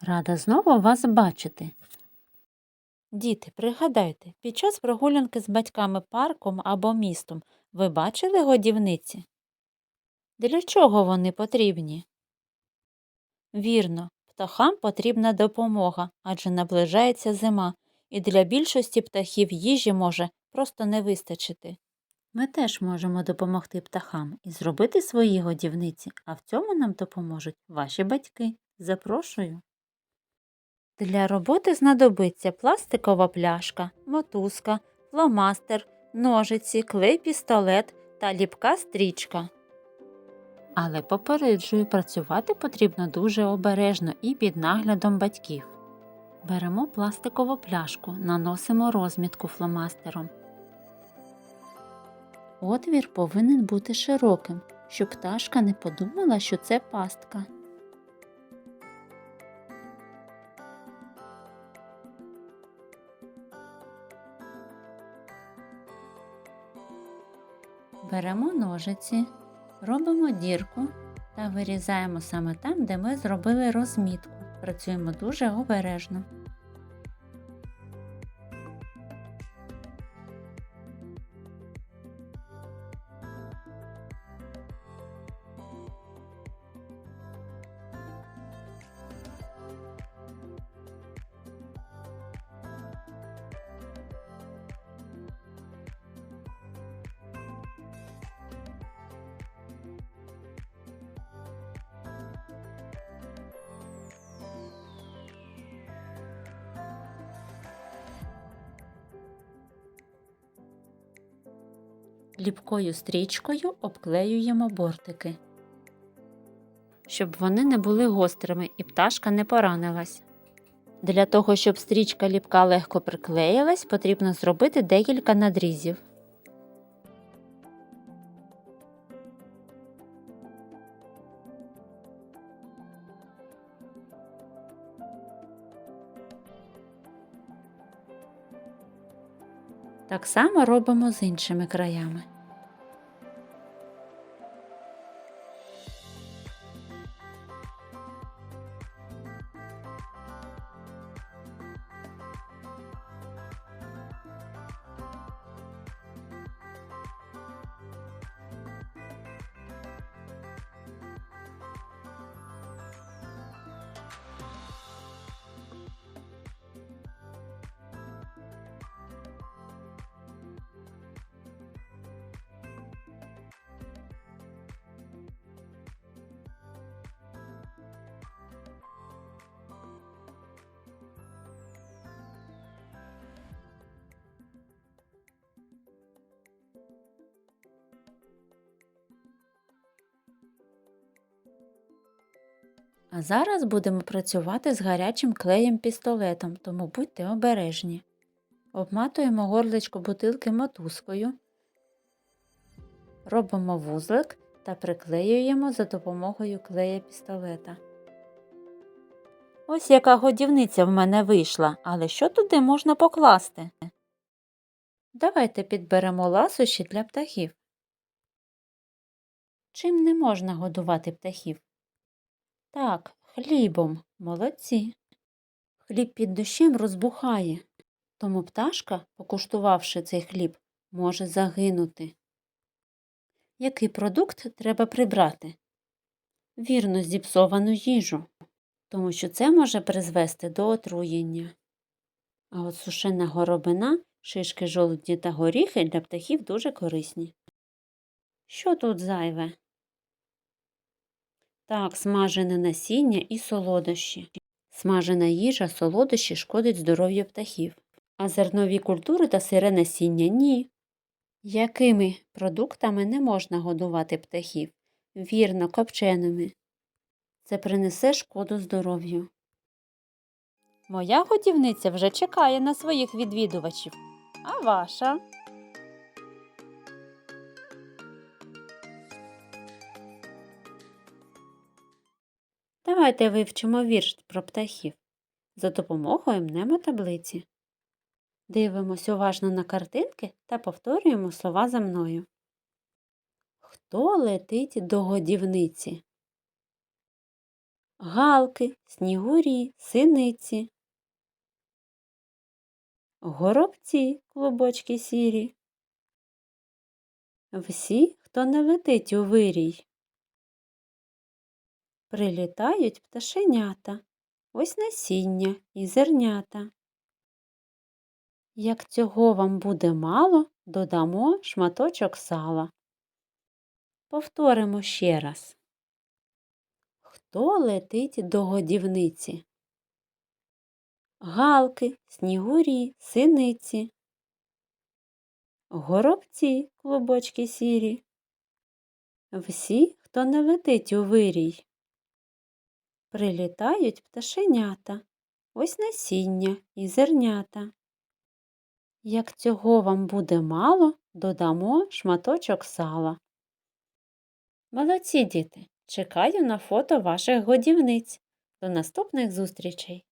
Рада знову вас бачити. Діти, пригадайте, під час прогулянки з батьками парком або містом ви бачили годівниці? Для чого вони потрібні? Вірно, птахам потрібна допомога, адже наближається зима, і для більшості птахів їжі може просто не вистачити. Ми теж можемо допомогти птахам і зробити свої годівниці, а в цьому нам допоможуть ваші батьки. Запрошую. Для роботи знадобиться пластикова пляшка, мотузка, фломастер, ножиці, клей пістолет та ліпка стрічка. Але попереджую, працювати потрібно дуже обережно і під наглядом батьків. Беремо пластикову пляшку, наносимо розмітку фломастером. Отвір повинен бути широким, щоб пташка не подумала, що це пастка. Беремо ножиці, робимо дірку та вирізаємо саме там, де ми зробили розмітку. Працюємо дуже обережно. Ліпкою стрічкою обклеюємо бортики, щоб вони не були гострими і пташка не поранилась. Для того, щоб стрічка ліпка легко приклеїлась, потрібно зробити декілька надрізів. Так само робимо з іншими краями. А зараз будемо працювати з гарячим клеєм пістолетом, тому будьте обережні. Обматуємо горличко бутилки мотузкою, робимо вузлик та приклеюємо за допомогою клея пістолета. Ось яка годівниця в мене вийшла, але що туди можна покласти? Давайте підберемо ласощі для птахів. Чим не можна годувати птахів? Так, хлібом. Молодці. Хліб під дощем розбухає, тому пташка, покуштувавши цей хліб, може загинути. Який продукт треба прибрати? Вірно, зіпсовану їжу, тому що це може призвести до отруєння. А от сушена горобина, шишки жолуді та горіхи для птахів дуже корисні. Що тут зайве? Так, смажене насіння і солодощі. Смажена їжа, солодощі шкодить здоров'ю птахів, а зернові культури та сире насіння ні. Якими продуктами не можна годувати птахів? Вірно, копченими. Це принесе шкоду здоров'ю. Моя годівниця вже чекає на своїх відвідувачів. А ваша? Давайте вивчимо вірш про птахів за допомогою мнемотаблиці. Дивимось уважно на картинки та повторюємо слова за мною. Хто летить до годівниці? галки, снігурі, синиці, горобці, клубочки сірі. Всі, хто не летить у вирій. Прилітають пташенята, ось насіння і зернята. Як цього вам буде мало, додамо шматочок сала. Повторимо ще раз. Хто летить до годівниці? Галки, снігурі, синиці, горобці, клубочки сірі. Всі, хто не летить у вирій. Прилітають пташенята, ось насіння і зернята. Як цього вам буде мало, додамо шматочок сала. Молодці, діти! Чекаю на фото ваших годівниць. До наступних зустрічей!